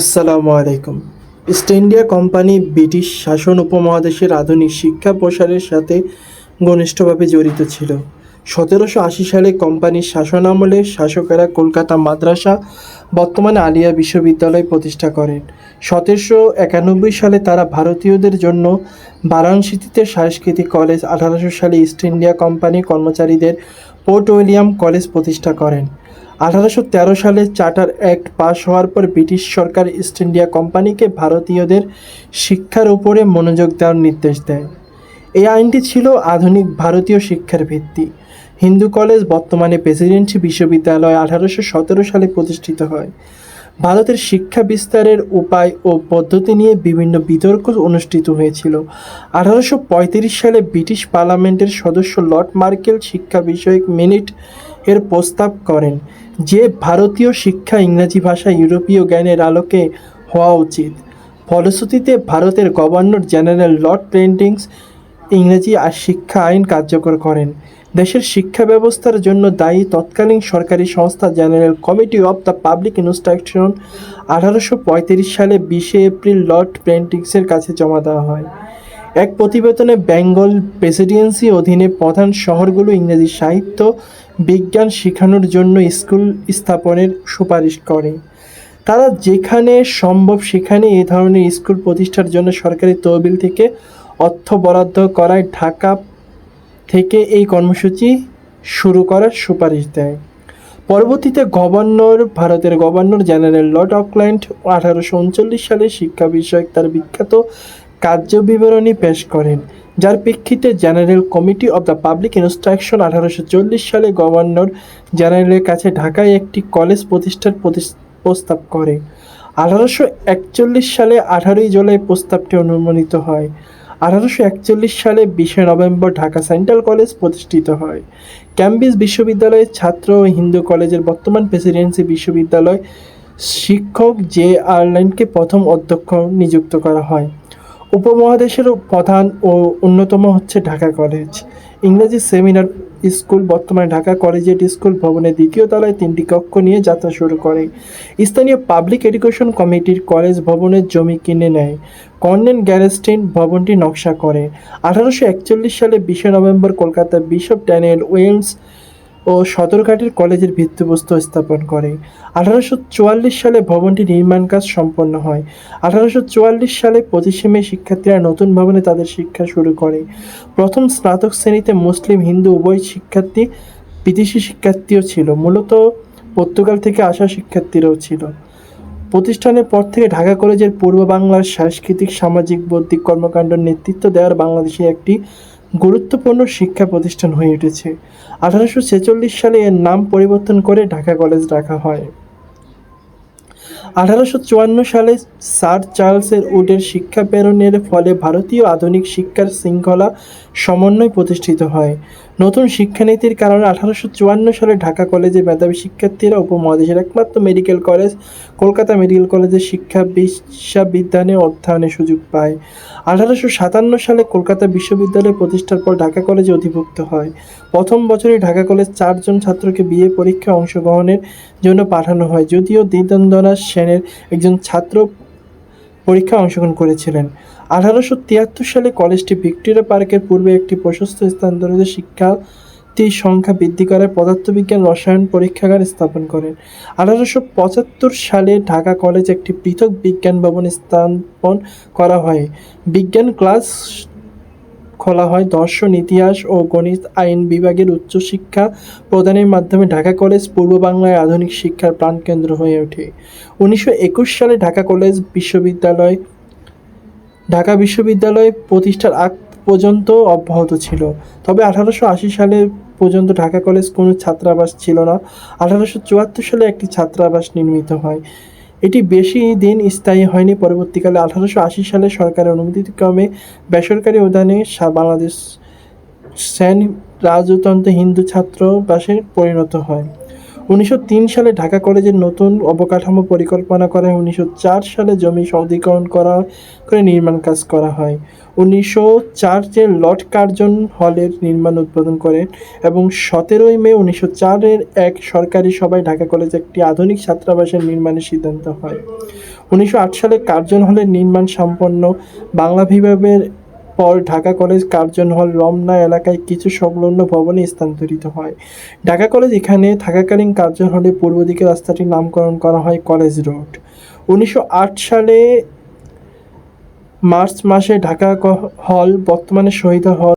আসসালামু আলাইকুম। East India company British শাসন উপমহাদেশের আধুনিক শিক্ষা প্রসারের সাথে ঘনিষ্ঠভাবে জড়িত ছিল। সতেরোশো আশি সালে কোম্পানির শাসন শাসনামলে শাসকেরা কলকাতা মাদ্রাসা, বর্তমানে আলিয়া বিশ্ববিদ্যালয় প্রতিষ্ঠা করেন। সতেরোশো একানব্বই সালে তারা ভারতীয়দের জন্য বারাণসীতে সাংস্কৃতিক কলেজ, আঠারোশো সালে ইস্ট ইন্ডিয়া কোম্পানি কর্মচারীদের পোর্ট উইলিয়াম কলেজ প্রতিষ্ঠা করেন। আঠারোশো তেরো সালে চার্টার অ্যাক্ট পাশ হওয়ার পর ব্রিটিশ সরকার ইস্ট ইন্ডিয়া কোম্পানিকে ভারতীয়দের শিক্ষার উপরে মনোযোগ দেওয়ার নির্দেশ দেয়। এই আইনটি ছিল আধুনিক ভারতীয় শিক্ষার ভিত্তি। হিন্দু কলেজ বর্তমানে প্রেসিডেন্সি বিশ্ববিদ্যালয় আঠারোশো সতেরো সালে প্রতিষ্ঠিত হয়। ভারতের শিক্ষা বিস্তারের উপায় ও পদ্ধতি নিয়ে বিভিন্ন বিতর্ক অনুষ্ঠিত হয়েছিল। আঠারোশো পঁয়ত্রিশ সালে ব্রিটিশ পার্লামেন্টের সদস্য লর্ড মার্কেল শিক্ষা বিষয়ক মিনিট এর প্রস্তাব করেন যে ভারতীয় শিক্ষা ইংরেজি ভাষা ইউরোপীয় জ্ঞানের আলোকে হওয়া উচিত। ফলশ্রুতিতে ভারতের গভর্নর জেনারেল লর্ড প্রেন্টিংস ইংরেজি আর শিক্ষা আইন কার্যকর করেন। দেশের শিক্ষা ব্যবস্থার জন্য দায়ী তৎকালীন সরকারি সংস্থা General Committee of the Public Instruction আঠারোশো পঁয়ত্রিশ সালে বিশে এপ্রিল লর্ড প্রেন্টিংসের কাছে জমা দেওয়া হয়। এক প্রতিবেদনে বেঙ্গল প্রেসিডেন্সি অধীনে প্রধান শহরগুলো ইংরেজি সাহিত্য বিজ্ঞান শেখানোর জন্য স্কুল স্থাপনের সুপারিশ করে। তারা যেখানে সম্ভব সেখানে এই ধরনের স্কুল প্রতিষ্ঠার জন্য সরকারি তহবিল থেকে অর্থ বরাদ্দ করায় ঢাকা থেকে এই কর্মসূচি শুরু করার সুপারিশ দেয়। পরবর্তীতে গভর্নর, ভারতের গভর্নর জেনারেল লর্ড অকল্যান্ড আঠারোশো উনচল্লিশ সালে শিক্ষা বিষয়ক তার বিখ্যাত কার্যবিবরণী পেশ করেন। যার প্রেক্ষিতে General Committee of the Public Instruction আঠারোশো চল্লিশ সালে গভর্নর জেনারেলের কাছে ঢাকায় একটি কলেজ প্রতিষ্ঠার প্রস্তাব করে। আঠারোশো একচল্লিশ সালে আঠারোই জুলাই প্রস্তাবটি অনুমোদিত হয়। আঠারোশো একচল্লিশ সালে বিশে নভেম্বর ঢাকা সেন্ট্রাল কলেজ প্রতিষ্ঠিত হয়। ক্যাম্ব্রিজ বিশ্ববিদ্যালয়ের ছাত্র ও হিন্দু কলেজের বর্তমান প্রেসিডেন্সি বিশ্ববিদ্যালয় শিক্ষক জে আয়ারল্যান্ডকে প্রথম অধ্যক্ষ নিযুক্ত করা হয়। উপমহাদেশের প্রধান ও অন্যতম হচ্ছে ঢাকা কলেজ। ইংরেজি সেমিনার স্কুল বর্তমানে ঢাকা কলেজিয়েট স্কুল ভবনের দ্বিতীয় তলায় তিনটি কক্ষ নিয়ে যাত্রা শুরু করে। স্থানীয় পাবলিক এডুকেশন কমিটির কলেজ ভবনের জমি কিনে নেয়। কর্নেল গ্যারেস্টিন ভবনটি নকশা করে। আঠারোশো একচল্লিশ সালে বিশে নভেম্বর কলকাতার বিশপ ড্যানিয়েল ওয়েলস ও সদরঘাটের কলেজের ভিত্তিপ্রস্তর স্থাপন করে। আঠারোশো চুয়াল্লিশ সালে ভবনটি নির্মাণ কাজ সম্পন্ন হয়। আঠারোশো চুয়াল্লিশ সালে পঁচিশে মে শিক্ষার্থীরা নতুন ভবনে তাদের শিক্ষা শুরু করে। প্রথম স্নাতক শ্রেণীতে মুসলিম, হিন্দু, উভয় শিক্ষার্থী বিদেশি শিক্ষার্থীও ছিল। মূলত পর্তুগাল থেকে আসা শিক্ষার্থীরাও ছিল। প্রতিষ্ঠানের পর থেকে ঢাকা কলেজের পূর্ব বাংলার সাংস্কৃতিক, সামাজিক, বৌদ্ধিক কর্মকাণ্ডের নেতৃত্ব দেওয়ার বাংলাদেশে একটি গুরুত্বপূর্ণ শিক্ষা প্রতিষ্ঠান হয়ে উঠেছে। আঠারোশো ছেচল্লিশ সালে এর নাম পরিবর্তন করে ঢাকা কলেজ রাখা হয়। আঠারোশো চুয়ান্ন সালে স্যার চার্লসের উডের শিক্ষা প্রেরণের ফলে ভারতীয় আধুনিক শিক্ষার শৃঙ্খলা সমন্বয় প্রতিষ্ঠিত হয়। নতুন শিক্ষানীতির কারণে আঠারোশো চুয়ান্ন সালে ঢাকা কলেজে মেধাবী শিক্ষার্থীরা উপমহাদেশের একমাত্র মেডিকেল কলেজ কলকাতা মেডিকেল কলেজের শিক্ষা বিশ্ববিদ্যালয়ে অধ্যয়নের সুযোগ পায়। আঠারোশো সাতান্ন সালে কলকাতা বিশ্ববিদ্যালয় প্রতিষ্ঠার পর ঢাকা কলেজে অধিভুক্ত হয়। প্রথম বছরে ঢাকা কলেজ চারজন ছাত্রকে বিএ পরীক্ষায় অংশগ্রহণের জন্য পাঠানো হয়, যদিও দ্বিজেন্দ্রনাথ সেনের একজন ছাত্র পরীক্ষায় অংশগ্রহণ করেছিলেন। আঠারোশো তিয়াত্তর সালে কলেজটি ভিক্টোরিয়া পার্কের পূর্বে একটি প্রশস্ত স্থানান্তরিত শিক্ষার্থীর সংখ্যা বৃদ্ধি করে পদার্থবিজ্ঞান রসায়ন পরীক্ষাগার স্থাপন করেন। আঠারোশো পঁচাত্তর সালে ঢাকা কলেজ একটি পৃথক বিজ্ঞান ভবন স্থাপন করা হয়। বিজ্ঞান ক্লাস খোলা হয়। দর্শন, ইতিহাস ও গণিত আইন বিভাগের উচ্চশিক্ষা প্রদানের মাধ্যমে ঢাকা কলেজ পূর্ব বাংলায় আধুনিক শিক্ষার প্রাণকেন্দ্র হয়ে ওঠে। উনিশশো একুশ সালে ঢাকা কলেজ বিশ্ববিদ্যালয় ঢাকা বিশ্ববিদ্যালয় প্রতিষ্ঠার আগ পর্যন্ত অব্যাহত ছিল। তবে আঠারোশো আশি সালে পর্যন্ত ঢাকা কলেজ কোনো ছাত্রাবাস ছিল না। আঠারোশো চুয়াত্তর সালে একটি ছাত্রাবাস নির্মিত হয়। এটি বেশি দিন স্থায়ী হয়নি। পরবর্তীকালে আঠারোশো আশি সালে সরকারের অনুমতিক্রমে বেসরকারি উদ্যানে বাংলাদেশ সেন রাজতন্ত্র হিন্দু ছাত্রাবাসে পরিণত হয়। উনিশশো তিন সালে ঢাকা কলেজের নতুন অবকাঠামো পরিকল্পনা করা হয় উনিশশো চার সালে জমি অধিগ্রহণ করা, করে নির্মাণ কাজ করা হয়। উনিশশো চারে লর্ড কার্জন হলের নির্মাণ উদ্বোধন করেন এবং সতেরোই মে উনিশশো চারের এক সরকারি সভায় ঢাকা কলেজে একটি আধুনিক ছাত্রাবাসের নির্মাণের সিদ্ধান্ত হয়। উনিশশো আট সালে কার্জন হলের নির্মাণ সম্পন্ন বাংলা বিভাগের পর ঢাকা কলেজ কার্জন হল রমনা এলাকায় কিছু সংলগ্ন ভবনে স্থানান্তরিত হয়। ঢাকা কলেজ এখানে থাকাকালীন কার্জন হলে পূর্ব দিকে রাস্তাটির নামকরণ করা হয় কলেজ রোড। উনিশশো আট সালে মার্চ মাসে ঢাকা হল বর্তমানে শহীদ হল